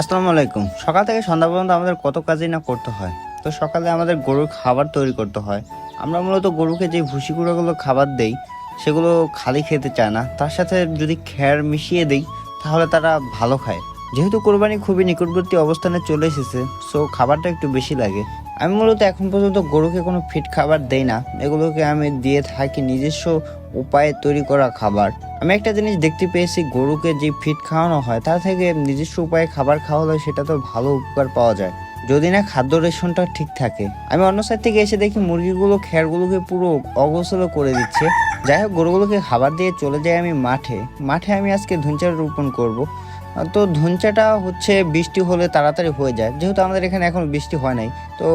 আসসালামু আলাইকুম। সকাল থেকে সন্ধ্যা পর্যন্ত আমাদের কত কাজই না করতে হয়। তো সকালে আমাদের গরুর খাবার তৈরি করতে হয়। আমরা মূলত গরুকে যে ভুসি গুঁড়োগুলো খাবার দেই, সেগুলো খালি খেতে চায় না। তার সাথে যদি খ্যার মিশিয়ে দেই, তাহলে তারা ভালো খায়। যেহেতু কোরবানি খুবই নিকটবর্তী অবস্থানে চলে এসেছে সো খাবারটা একটু বেশি লাগে। আমি মূলত এখন পর্যন্ত গরুকে কোনো ফিট খাবার দেই না। এগুলোকে আমি দিয়ে থাকি নিজস্ব উপায়ে তৈরি করা খাবার। আমি একটা জিনিস দেখতে পেয়েছি, গরুকে যে ফিট খাওয়ানো হয় তা থেকে নিজস্ব উপায়ে খাবার খাওয়ালে সেটা তো ভালো উপকার পাওয়া যায়। যদি না খাদ্য রেশনটা ঠিক থাকে। আমি অন্য সাইড থেকে এসে দেখি মুরগিগুলো, খেরগুলোকে পুরো অগোছলো করে দিচ্ছে। যাই হোক, গরুগুলোকে খাবার দিয়ে চলে যাই আমি মাঠে। মাঠে আমি আজকে ধুনচার রোপণ করব। তো ধুনচাটা হচ্ছে বৃষ্টি হলে তাড়াতাড়ি হয়ে যায়। যেহেতু আমাদের এখানে এখন বৃষ্টি হয় নাই, তো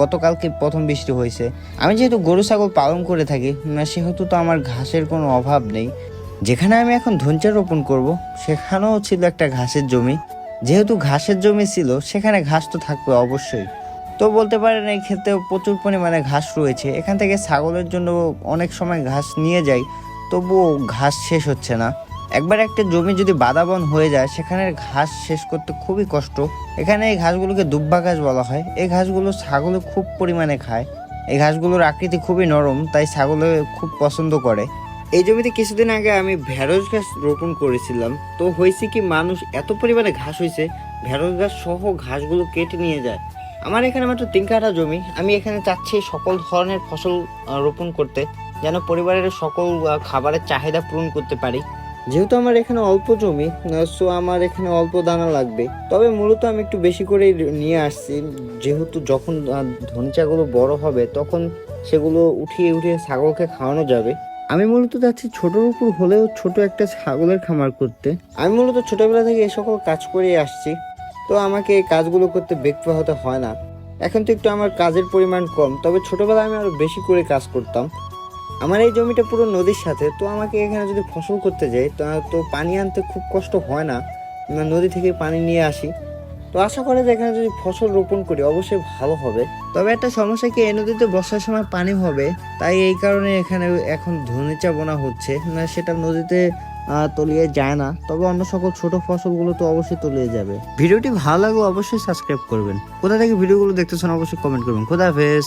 গতকালকে প্রথম বৃষ্টি হয়েছে। আমি যেহেতু গরু ছাগল পালন করে থাকি, সেহেতু তো আমার ঘাসের কোনো অভাব নেই। যেখানে আমি এখন ধনচা রোপণ করব, সেখানেও ছিল একটা ঘাসের জমি। যেহেতু ঘাসের জমি ছিল, সেখানে ঘাস তো থাকবে অবশ্যই। তো বলতে পারেন, এই ক্ষেত্রে প্রচুর পরিমাণে ঘাস রয়েছে। এখান থেকে ছাগলের জন্য অনেক সময় ঘাস নিয়ে যাই, তবুও ঘাস শেষ হচ্ছে না। একবার একটা জমি যদি বাদাবন হয়ে যায়, সেখানে ঘাস শেষ করতে খুবই কষ্ট। এখানে এই ঘাসগুলোকে দুব্বা ঘাস বলা হয়। এই ঘাসগুলো ছাগলে খুব পরিমাণে খায়। এই ঘাসগুলোর আকৃতি খুবই নরম, তাই ছাগলে খুব পছন্দ করে। এই জমিতে কিছুদিন আগে আমি ভেরস গাছ রোপণ করেছিলাম। তো হয়েছে কি মানুষ এত পরিমাণে ঘাস হয়েছে ভেরস গাছ সহ ঘাসগুলো কেটে নিয়ে যায়। আমার এখানে মাত্র তিন কাঠা জমি। আমি এখানে চাচ্ছি সকল ধরনের ফসল রোপণ করতে, যেন পরিবারের সকল খাবারের চাহিদা পূরণ করতে পারি। যেহেতু আমার এখানে অল্প জমি সো আমার এখানে অল্প দানা লাগবে। তবে মূলত আমি একটু বেশি করে নিয়ে আসছি। যেহেতু যখন ধনিচাগুলো বড় হবে, তখন সেগুলো উঠিয়ে উঠিয়ে ছাগলকে খাওয়ানো যাবে। আমি মূলত যাচ্ছি ছোটোর উপর হলেও ছোট একটা ছাগলের খামার করতে। আমি মূলত ছোটবেলা থেকে এই সকল কাজ করে আসছি। তো আমাকে এই কাজগুলো করতে ব্যক্ত হতে হয় না। এখন তো একটু আমার কাজের পরিমাণ কম, তবে ছোটবেলায় আমি আরও বেশি করে কাজ করতাম। আমার এই জমিটা পুরো নদীর সাথে, তো আমাকে এখানে যদি ফসল করতে যাই, তো পানি আনতে খুব কষ্ট হয় না। নদী থেকে পানি নিয়ে আসি। তো আশা করে যে এখানে যদি ফসল রোপণ করি, অবশ্যই ভালো হবে। তবে একটা সমস্যা কি, এই নদীতে বর্ষার সময় পানি হবে, তাই এই কারণে এখানে এখন ধনেচা বোনা হচ্ছে। না, সেটা নদীতে তলিয়ে যায় না। তবে অন্য সকল ছোট ফসলগুলো তো অবশ্যই তলিয়ে যাবে। ভিডিওটি ভালো লাগলে অবশ্যই সাবস্ক্রাইব করবেন। কোথা থেকে ভিডিওগুলো দেখতেছেন, অবশ্যই কমেন্ট করবেন। খোদা হাফেজ।